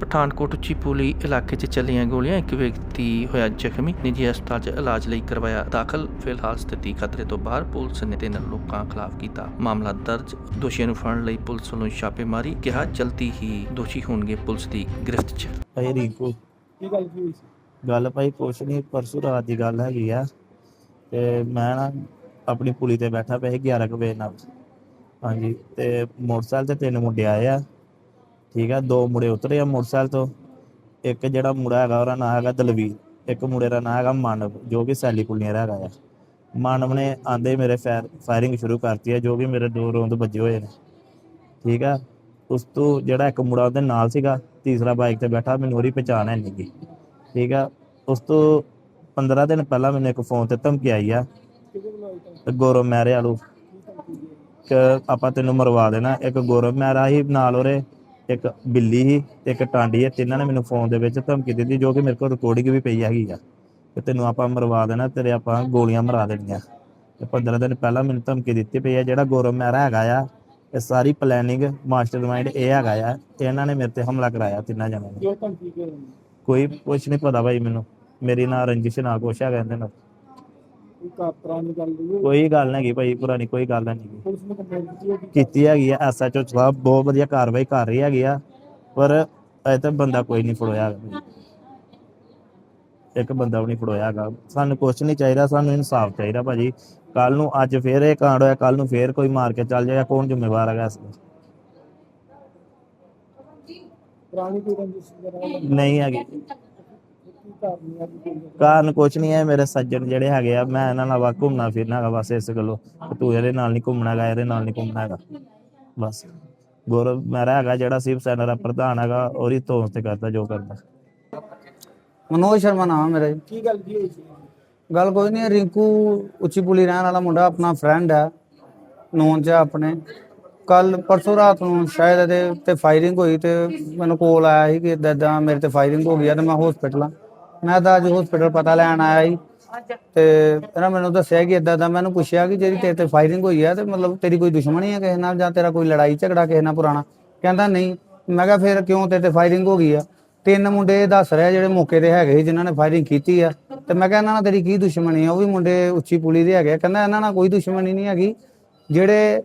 ਪਠਾਨਕੋਟ ਚੀਪੂਲੀ ਇਲਾਕੇ 'ਚ ਚੱਲੀਆਂ ਗੋਲੀਆਂ ਇੱਕ ਵਿਅਕਤੀ ਹੋਇਆ ਜ਼ਖਮੀ ਨਿੱਜੀ ਹਸਪਤਾਲ 'ਚ ਇਲਾਜ ਲਈ ਕਰਵਾਇਆ ਦਾਖਲ। ਫਿਲਹਾਲ ਸਥਿਤੀ ਖਤਰੇ ਤੋਂ ਬਾਹਰ ਪੁਲਿਸ ਨੇ ਤਿੰਨ ਲੋਕਾਂ ਖਿਲਾਫ ਕੀਤਾ ਮਾਮਲਾ ਦਰਜ। ਦੋਸ਼ੀਆਂ ਨੂੰ ਫੜਨ ਲਈ ਪੁਲਿਸ ਵੱਲੋਂ ਛਾਪੇਮਾਰੀ ਕਿਹਾ ਜਲਦੀ ਹੀ ਦੋਸ਼ੀ ਹੋਣਗੇ ਪੁਲਿਸ ਦੀ ਗ੍ਰਿਫਤ 'ਚ। ਭਾਈ ਰਿੰਕੂ ਕੀ ਗੱਲ ਹੋਈ ਸੀ? ਗੱਲ ਭਾਈ ਕੁਛ ਨਹੀਂ ਪਰਸੋਂ ਰਾਤ ਦੀ ਗੱਲ ਹੈਗੀ ਆ। ਤੇ ਮੈਂ ਨਾ ਆਪਣੀ ਪੁਲੀ ਤੇ ਬੈਠਾ ਪਿਆ ਸੀ 11 ਕੁ ਵਜੇ ਨਾਲ। ਹਾਂਜੀ ਤੇ ਮੋਟਰਸਾਈਕਲ ਤੇ ਤਿੰਨ ਮੁੰਡੇ ਆਏ ਆ। ਠੀਕ ਆ, ਦੋ ਮੁੰਡੇ ਉਤਰੇ ਆ ਮੋਟਰਸਾਈਕਲ ਤੋਂ। ਇੱਕ ਜਿਹੜਾ ਮੁੰਡਾ ਹੈਗਾ, ਉਹਦਾ ਨਾਂ ਹੈਗਾ ਦਲਵੀਰ। ਇੱਕ ਮੁੰਡੇ ਦਾ ਨਾਂ ਹੈਗਾ ਮਾਨਵ, ਜੋ ਕਿ ਸੈਲੀ ਕੁਲੀਆਂ ਦਾ ਹੈਗਾ ਆ। ਮਾਨਵ ਨੇ ਆਂਦੇ ਮੇਰੇ ਫਾਇਰ, ਫਾਇਰਿੰਗ ਸ਼ੁਰੂ ਕਰਤੀ ਹੈ ਜੋ ਕਿ ਮੇਰੇ ਦੋ ਰੌਂਦ ਵੱਜੇ ਹੋਏ ਨੇ। ਠੀਕ ਆ, ਉਸ ਤੋਂ ਜਿਹੜਾ ਇੱਕ ਮੁੰਡਾ ਉਹਦੇ ਨਾਲ ਸੀਗਾ, ਤੀਸਰਾ ਬਾਈਕ ਤੇ ਬੈਠਾ, ਮੈਨੂੰ ਉਹਦੀ ਪਛਾਣ ਹੈ ਨਹੀਂ ਠੀਕ ਆ, ਉਸ ਤੋਂ 15 ਦਿਨ ਪਹਿਲਾਂ ਮੈਨੂੰ ਇੱਕ ਫੋਨ ਤੇ ਧਮਕੀ ਆਈ ਆ। ਗੌਰਵ ਮਹਿਰੇ ਵਾਲੂ। ਕਿ ਆਪਾਂ ਤੈਨੂੰ ਮਰਵਾ ਦੇਣਾ, ਇੱਕ ਗੌਰਵ ਮਹਿਰਾ ਸੀ ਨਾਲ ਉਹਦੇ। ਇੱਕ ਬਿੱਲੀ ਸੀ ਤੇ ਇੱਕ ਟਾਂਡੀ ਹੈ ਤਿੰਨਾਂ ਨੇ ਮੈਨੂੰ ਫੋਨ ਦੇ ਵਿੱਚ ਧਮਕੀ ਦਿੱਤੀ ਜੋ ਕਿ ਮੇਰੇ ਕੋਲ ਰਿਕਾਰਡਿੰਗ ਵੀ ਪਈ ਹੈਗੀ ਆ। ਕਿ ਤੈਨੂੰ ਆਪਾਂ ਮਰਵਾ ਦੇਣਾ ਤੇਰੇ ਆਪਾਂ ਗੋਲੀਆਂ ਮਰਾ ਦੇਣੀਆਂ। ਤੇ 15 ਦਿਨ ਪਹਿਲਾਂ ਮੈਨੂੰ ਧਮਕੀ ਦਿੱਤੀ ਪਈ ਆ ਜਿਹੜਾ ਗੌਰਵ ਮਹਿਰਾ ਹੈਗਾ ਆ ਇਹ ਸਾਰੀ ਪਲੈਨਿੰਗ ਮਾਸਟਰਮਾਈਂਡ ਇਹ ਹੈਗਾ ਆ ਤੇ ਇਹਨਾਂ ਨੇ ਮੇਰੇ ਤੇ ਹਮਲਾ ਕਰਾਇਆ ਤਿੰਨਾਂ ਜਣਿਆਂ ਨੇ? ਕੋਈ ਕੁਛ ਨਹੀਂ ਪਤਾ ਭਾਈ ਮੈਨੂੰ। ਮੇਰੀ ਨਾ ਰੰਜਿਸ਼ ਨਾ ਕੁਛ ਹੈਗਾ ਇਹਦੇ ਨਾਲ। ਕੋਈ ਗੱਲ ਨਹੀਂ ਕੋਈ ਗੱਲ ਨਹੀਂ ਭਾਈ ਪੁਰਾਣੀ ਕੋਈ ਗੱਲ ਨਹੀਂ ਪੁਲਿਸ ਨੇ ਕੰਪਲੇਂਟ ਕੀਤੀ ਹੋਗੀ ਕੀਤੀ ਹੈਗੀ ਆ ਐਸਐਚਓ ਸਾਹਿਬ ਬਹੁਤ ਵਧੀਆ ਕਾਰਵਾਈ ਕਰ ਰਹੀ ਹੈਗੀ ਆ ਪਰ ਅਜੇ ਤੱਕ ਬੰਦਾ ਕੋਈ ਨਹੀਂ ਫੜੋਇਆ ਹੈਗਾ ਭਾਈ। ਇੱਕ ਬੰਦਾ ਵੀ ਨਹੀਂ ਫੜੋਇਆ ਹੈਗਾ। ਸਾਨੂੰ ਕੁਛ ਨਹੀਂ ਚਾਹੀਦਾ ਸਾਨੂੰ ਇਨਸਾਫ ਚਾਹੀਦਾ ਭਾਜੀ। ਕੱਲ ਨੂੰ ਅੱਜ ਫੇਰ ਇਹ ਕਾਂਡ ਹੋਇਆ ਕੱਲ ਨੂੰ ਫੇਰ ਕੋਈ ਮਾਰ ਕੇ ਚੱਲ ਜਾਏਗਾ ਕੌਣ ਜ਼ਿੰਮੇਵਾਰ ਹੈਗਾ ਇਸ ਦਾ? ਪੁਰਾਣੀ ਕੋਈ ਰੰਜਿਸ਼ ਵਗੈਰਾ? ਨਹੀਂ ਹੈਗੀ। ਕੀ ਕਾਰਨ ਕੁਛ ਨਹੀਂ ਹੈ ਮੇਰੇ ਸੱਜਣ ਜਿਹੜੇ ਹੈਗੇ ਆ ਮੈਂ ਇਹਨਾਂ ਨਾਲ ਵਾ ਘੁੰਮਣਾ ਫਿਰਨਾ ਹੈਗਾ ਬਸ ਇਸ ਗੱਲੋਂ। ਕਿ ਤੂੰ ਇਹਦੇ ਨਾਲ ਨਹੀਂ ਘੁੰਮਣਾ ਹੈਗਾ ਇਹਦੇ ਨਾਲ ਨਹੀਂ ਘੁੰਮਣਾ ਹੈਗਾ। ਬਸ। ਗੌਰਵ ਮੇਰਾ ਹੈਗਾ ਜਿਹੜਾ ਸਿਵ ਸੈਨਾ ਦਾ ਪ੍ਰਧਾਨ ਹੈਗਾ ਉਹਦੀ ਤੋਸ ਤੇ ਕਰਦਾ ਜੋ ਕਰਦਾ। ਮਨੋਜ ਸ਼ਰਮਾ ਨਾਮ ਹੈ ਮੇਰਾ ਜੀ। ਕੀ ਗੱਲ ਕੀ ਹੋਈ ਸੀ? ਗੱਲ ਕੋਈ ਨਹੀਂ ਰਿੰਕੂ ਉੱਚੀ ਪੁਲੀ ਰਹਿਣ ਵਾਲਾ ਮੁੰਡਾ ਆਪਣਾ ਫਰੈਂਡ ਹੈ ਨੋਨ ਚ ਆ ਆਪਣੇ। ਕੱਲ ਪਰਸੋਂ ਰਾਤ ਨੂੰ ਸ਼ਾਇਦ ਇਹਦੇ ਉੱਤੇ ਫਾਇਰਿੰਗ ਹੋਈ ਤੇ ਮੈਨੂੰ ਕੋਲ ਆਇਆ ਸੀ ਕਿ ਏਦਾਂ ਮੇਰੇ ਤੇ ਫਾਇਰਿੰਗ ਹੋ ਗਈ ਆ ਤੇ ਮੈਂ ਹਸਪੀਟਲ ਆ। ਮੈਂ ਤਾਂ ਅੱਜ ਹਸਪੀਟਲ ਪਤਾ ਲੈਣ ਆਇਆ ਸੀ ਤੇ ਇਹਨਾਂ ਮੈਨੂੰ ਦੱਸਿਆ ਕਿ ਏਦਾਂ ਦਾ ਮੈਨੂੰ ਪੁੱਛਿਆ ਕਿ ਜਿਹੜੀ ਤੇਰੇ ਤੇ ਫਾਇਰਿੰਗ ਹੋਈ ਆ ਤੇ ਮਤਲਬ ਤੇਰੀ ਕੋਈ ਦੁਸ਼ਮਣੀ ਆ ਕਿਸੇ ਨਾਲ ਜਾਂ ਤੇਰਾ ਕੋਈ ਲੜਾਈ ਝਗੜਾ ਕਿਸੇ ਨਾਲ ਪੁਰਾਣਾ? ਕਹਿੰਦਾ ਨਹੀਂ। ਮੈਂ ਕਿਹਾ ਫਿਰ ਕਿਉਂ ਤੇਰੇ ਤੇ ਫਾਇਰਿੰਗ ਹੋ ਗਈ ਆ? ਤਿੰਨ ਮੁੰਡੇ ਦੱਸ ਰਿਹਾ ਜਿਹੜੇ ਮੌਕੇ ਤੇ ਹੈਗੇ ਸੀ ਜਿਨ੍ਹਾਂ ਨੇ ਫਾਇਰਿੰਗ ਕੀਤੀ ਆ। ਤੇ ਮੈਂ ਕਿਹਾ ਇਹਨਾਂ ਨਾਲ ਤੇਰੀ ਕੀ ਦੁਸ਼ਮਣੀ ਆ? ਉਹ ਵੀ ਮੁੰਡੇ ਉੱਚੀ ਪੁਲੀ ਦੇ ਹੈਗੇ ਆ। ਕਹਿੰਦਾ ਇਹਨਾਂ ਨਾਲ ਕੋਈ ਦੁਸ਼ਮਣੀ ਨਹੀਂ ਹੈਗੀ। ਜਿਹੜੇ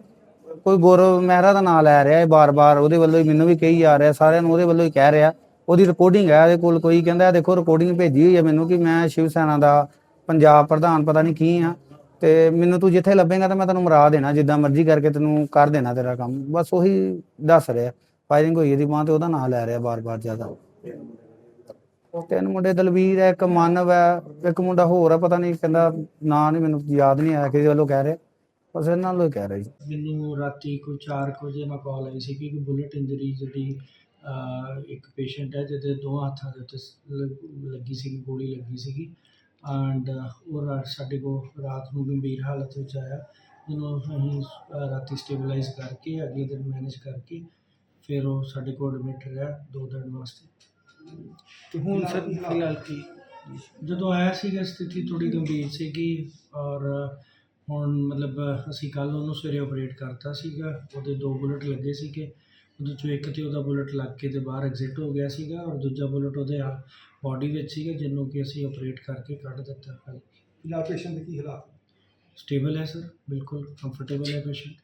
ਕੋਈ ਗੌਰਵ ਮਹਿਰਾ ਦਾ ਨਾਮ ਲੈ ਰਿਹਾ ਹੈ ਬਾਰ-ਬਾਰ, ਉਹਦੇ ਵੱਲੋਂ ਹੀ ਮੈਨੂੰ ਵੀ ਕਹੀ ਜਾ ਰਿਹਾ, ਸਾਰਿਆਂ ਨੂੰ ਉਹਦੇ ਵੱਲੋਂ ਹੀ ਕਹਿ ਰਿਹਾ। ਉਹਦੀ ਰਿਕਾਰਡਿੰਗ ਹੈ ਇਹਦੇ ਕੋਲ ਕੋਈ ਕਹਿੰਦਾ, ਦੇਖੋ ਰਿਕਾਰਡਿੰਗ ਭੇਜੀ ਹੋਈ ਹੈ ਮੈਨੂੰ ਕਿ ਮੈਂ ਸ਼ਿਵ ਸੈਨਾ ਦਾ ਪੰਜਾਬ ਪ੍ਰਧਾਨ, ਪਤਾ ਨਹੀਂ ਕੀ ਆ। ਤੇ ਮੈਨੂੰ ਤੂੰ ਜਿੱਥੇ ਲੱਭੇਗਾ ਤਾਂ ਮੈਂ ਤੈਨੂੰ ਮਰਾ ਦੇਣਾ, ਜਿੱਦਾਂ ਮਰਜ਼ੀ ਕਰਕੇ ਤੈਨੂੰ ਕਰ ਦੇਣਾ ਤੇਰਾ ਕੰਮ। ਬਸ ਉਹੀ ਦੱਸ ਰਿਹਾ। ਫਾਇਰਿੰਗ ਹੋਈ ਇਹਦੀ ਬਾਂਹ ਤੇ ਉਹਦਾ ਨਾਮ ਲੈ ਰਿਹਾ ਬਾਰ-ਬਾਰ ਜ਼ਿਆਦਾ। ਤਿੰਨ ਮੁੰਡੇ ਦਲਵੀਰ ਹੈ, ਇੱਕ ਮਾਨਵ ਹੈ, ਇੱਕ ਮੁੰਡਾ ਹੋਰ ਹੈ, ਪਤਾ ਨਹੀਂ ਕਹਿੰਦਾ ਨਾਂ ਨਹੀਂ ਮੈਨੂੰ ਯਾਦ ਨਹੀਂ ਆਇਆ, ਕਿਸੇ ਵੱਲੋਂ ਕਹਿ ਰਿਹਾ। ਬਸ ਇਹਨਾਂ ਵੱਲੋਂ ਕਹਿ ਰਿਹਾ ਜੀ। ਮੈਨੂੰ ਰਾਤੀ ਕੋਈ 4 ਵਜੇ ਮੈਂ ਕਾਲ ਆਈ ਸੀ ਕਿ ਬੁਲਟ ਇੰਜਰੀ ਜਿਹੜੀ ਇੱਕ ਪੇਸ਼ੈਂਟ ਹੈ ਜਿਹਦੇ ਦੋ ਹੱਥਾਂ ਦੇ ਉੱਤੇ ਲੱਗੀ ਸੀਗੀ ਗੋਲੀ ਲੱਗੀ ਸੀਗੀ। ਐਂਡ ਉਹ ਰਾ- ਸਾਡੇ ਕੋਲ ਰਾਤ ਨੂੰ ਗੰਭੀਰ ਹਾਲਤ ਵਿੱਚ ਆਇਆ। ਜਿਹਨੂੰ ਅਸੀਂ ਰਾਤੀ ਸਟੇਬਲਾਈਜ਼ ਕਰਕੇ ਅਗਲੇ ਦਿਨ ਮੈਨੇਜ ਕਰਕੇ ਫਿਰ ਉਹ ਸਾਡੇ ਕੋਲ ਐਡਮਿਟ ਰਿਹਾ ਦੋ ਦਿਨ ਵਾਸਤੇ। ਤੇ ਹੁਣ ਸਰ ਫਿਲਹਾਲ ਕੀ? ਜਦੋਂ ਆਇਆ ਸੀਗਾ ਸਥਿਤੀ ਥੋੜੀ ਗੰਭੀਰ ਸੀਗੀ ਔਰ ਹੁਣ ਮਤਲਬ ਅਸੀਂ ਕੱਲ ਉਹਨੂੰ ਸਵੇਰੇ ਆਪਰੇਟ ਕਰਤਾ ਸੀਗਾ। ਉਹਦੇ ਦੋ ਬੁਲਟ ਲੱਗੇ ਸੀਗੇ। ਉਹਦੇ ਚੋਂ ਇੱਕ ਤੇ ਉਹਦਾ ਬੁਲਟ ਲੱਗ ਕੇ ਤੇ ਬਾਹਰ ਐਗਜ਼ਿਟ ਹੋ ਗਿਆ ਸੀਗਾ ਔਰ ਦੂਜਾ ਬੁਲਟ ਉਹਦੇ ਬਾਡੀ ਵਿੱਚ ਸੀਗਾ ਜਿਹਨੂੰ ਕਿ ਅਸੀਂ ਆਪਰੇਟ ਕਰਕੇ ਕੱਢ ਦਿੱਤਾ। ਕੱਲ ਫਿਲਹਾਲ ਪੇਸ਼ੈਂਟ ਦੇ ਕੀ ਹਾਲਾਤ? ਸਟੇਬਲ ਹੈ ਸਰ ਬਿਲਕੁਲ ਕੰਫਰਟੇਬਲ ਹੈ ਪੇਸ਼ੈਂਟ